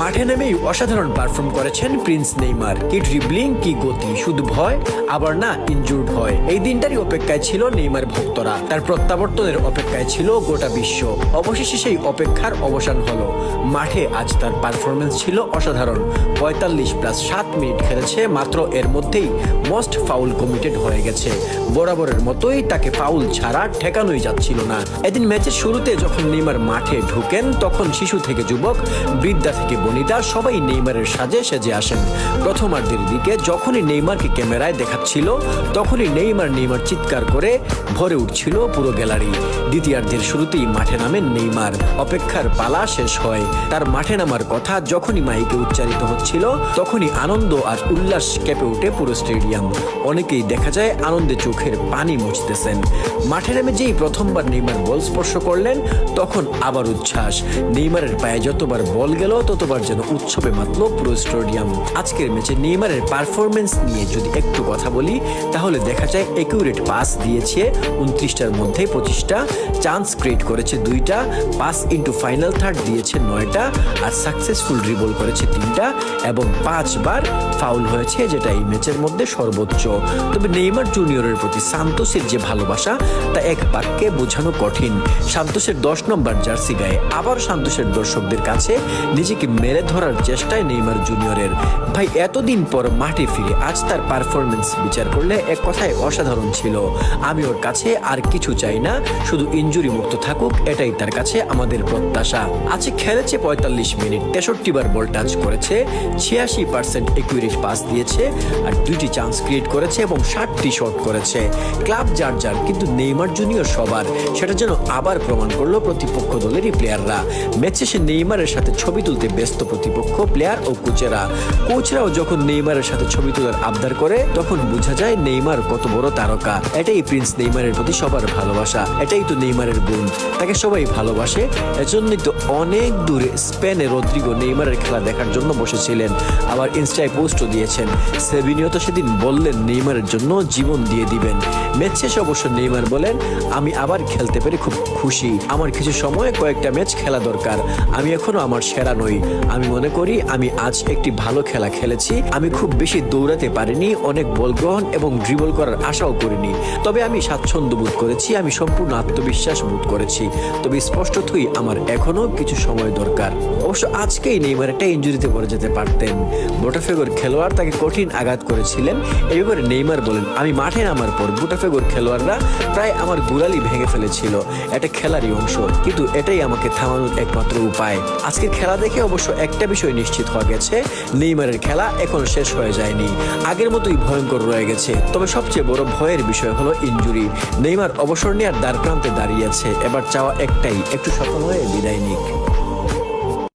মাঠে নেমেই অসাধারণ পারফর্ম করেছেন প্রিন্স নেইমার। কি ড্রিবলিং কি গতি, শুধু ভয়? আবার না ইনজুর্ড হয় এই দিনটারই অপেক্ষায় ছিল নেইমার ভক্তরা। তার প্রত্যাবর্তনের অপেক্ষায় ছিল গোটা বিশ্ব। অবশেষে সেই অপেক্ষার অবসান হলো। মাঠে আজ তার পারফরমেন্স ছিল অসাধারণ। পঁয়তাল্লিশ প্লাস সাত মিনিট খেলেছে, মাত্র এর মধ্যেই মোস্ট ফাউল কমিটেড হয়ে গেছে। বরাবরের মতোই তাকে ফাউল ছাড়া ঠেকানোই যাচ্ছিল না। এদিন ম্যাচের শুরুতে যখন নেইমার মাঠে ঢুকেন, তখন শিশু থেকে যুবক বৃদ্ধা থেকে বনিতা, সবাই নেইমারের সাজে সেজে আসেন। প্রথমার্ধের দিকে যখনই নেইমারকে ক্যামেরায় দেখাচ্ছিল, তখনই নেইমার নেইমার চিৎকার করে ভরে উঠছিল পুরো গ্যালারি। দ্বিতীয়ার্ধের শুরুতেই মাঠে নামেন নেইমার। অপেক্ষার পালা শেষ হয়। তার মাঠে নামার কথা যখনই মাইকে উচ্চারিত হচ্ছিল, তখনই আনন্দ আর উল্লাস কেঁপে ওঠে পুরো স্টেডিয়াম। অনেকেই দেখা যায় আনন্দে চোখের পানি মুছতেছেন। মাঠে নেমে যেই প্রথমবার নেইমার বল স্পর্শ করলেন, তখন আবার উচ্ছ্বাস। নেইমারের পায়ে যতবার বল গেল, ততবার যেন উৎসবে মাতল পুরো স্টেডিয়াম। আজকের ম্যাচে নেইমারের পারফরমেন্স নিয়ে যদি একটু কথা বলি, তাহলে দেখা যায় একিউরেট পাস দিয়েছে উনত্রিশটার মধ্যে পঁচিশটা চান্স ক্রিয়েট করেছে দুইটা পাস ইন্টু ফাইনাল থার্ড দিয়েছে নয়টা, আর সাকসেসফুল ড্রিবল করেছে তিনটা, এবং পাঁচবার ফাউল হয়েছে যেটা এই ম্যাচের মধ্যে সর্বোচ্চ। তবে নেইমার জুনিয়রের প্রতি সান্তোসের যে ভালোবাসা, তা এক বাক্যে বোঝানো কঠিন। সান্তোসের দশ নম্বর জার্সি গায়ে আবার সান্তোসের দর্শকদের কাছে নিজেকে মেরে ধরার চেষ্টায় নেইমার জুনিয়রের। ভাই, এতদিন পর মাঠে ফিরে আজ তার পারফরমেন্স বিচার করলে এক কথায় অসাধারণ ছিল। আমি ওর কাছে আর কিছু চাই না, শুধু ইনজুরি মুক্ত থাকুক, এটাই তার কাছে আমাদের প্রত্যাশা। আজকে খেলেছে পঁয়তাল্লিশ মিনিট, তেষট্টি বার বল টাচ করেছে, ছিয়াশি পার্সেন্ট একুরেট পাস দিয়েছে, আর দুইটি চান্স ক্রিয়েট করেছে এবং ষাটটি শট করেছে। ক্লাব যার যার, কিন্তু নেইমার জুনিয়র সবার, সেটা যেন আবার প্রমাণ করল প্রতিপক্ষ দলেরই প্লেয়াররা ম্যাচ শেষে নেইমারের সাথে ছবি তুলতে ব্যস্ত প্রতিপক্ষ প্লেয়ার ও কোচেরা কোচরাও যখন নেইমারের সাথে ছবি তোলার আবদার করে, তখন বোঝা যায় নেইমার কত বড় তারকা। এটাই প্রিন্স নেইমারের প্রতি সবার ভালোবাসা। এটাই তো নেইমারের গুণ। তাকে সবাই ভালোবাসে। এজন্যই তো অনেক দূরে স্পেনে রদ্রিগো নেইমারের খেলা দেখার জন্য বসেছিলেন। আবার ইনস্টায় পোস্টও দিয়েছেন। সেভিনিও তো সেদিন বললেন নেইমারের জন্য জীবন দিয়ে দিবেন। ম্যাচ শেষে অবশ্য নেইমার বলেন, আমি আবার খেলতে পেরে খুব খুশি। আমার কিছু সময় কয়েকটা ম্যাচ খেলা দরকার। আমি এখনও আমার সেরা নই। আমি মনে করি আমি আজ একটি ভালো খেলা খেলেছি। আমি খুব বেশি দৌড়াতে পারিনি, অনেক বল গ্রহণ এবং ড্রিবল করার আশাও করিনি। তবে আমি স্বাচ্ছন্দ্য বোধ করেছি, আমি সম্পূর্ণ আত্মবিশ্বাস বোধ করেছি। তবে স্পষ্টতই আমার এখনও কিছু সময় দরকার। অবশ্য আজকেই নেইমার একটা ইঞ্জুরিতে পড়ে যেতে পারতেন। বোটাফেগোর খেলোয়াড় তাকে কঠিন আঘাত করেছিলেন। এই ব্যাপারে নেইমার বলেন, আমি মাঠে নামার পর বোটাফেগোর খেলোয়াড়রা প্রায় আমার গুড়ালি ভেঙে ফেলেছিল। এটা খেলারই অংশ, কিন্তু এটাই আমাকে থামানোর একমাত্র উপায়। আজকের খেলা দেখে অবশ্য একটা বিষয় নিশ্চিত হওয়া গেছে, নেইমারের খেলা এখন শেষ হয়ে যায়নি। আগের মতোই ভয়ঙ্কর রয়ে গেছে, তবে সবচেয়ে বড় ভয়ের বিষয় হলো ইঞ্জুরি নেইমার অবসর নেওয়ার দ্বার প্রান্তে দাঁড়িয়েছে এবার চাওয়া একটাই, একটু সফল হয়ে বিদায় নিক।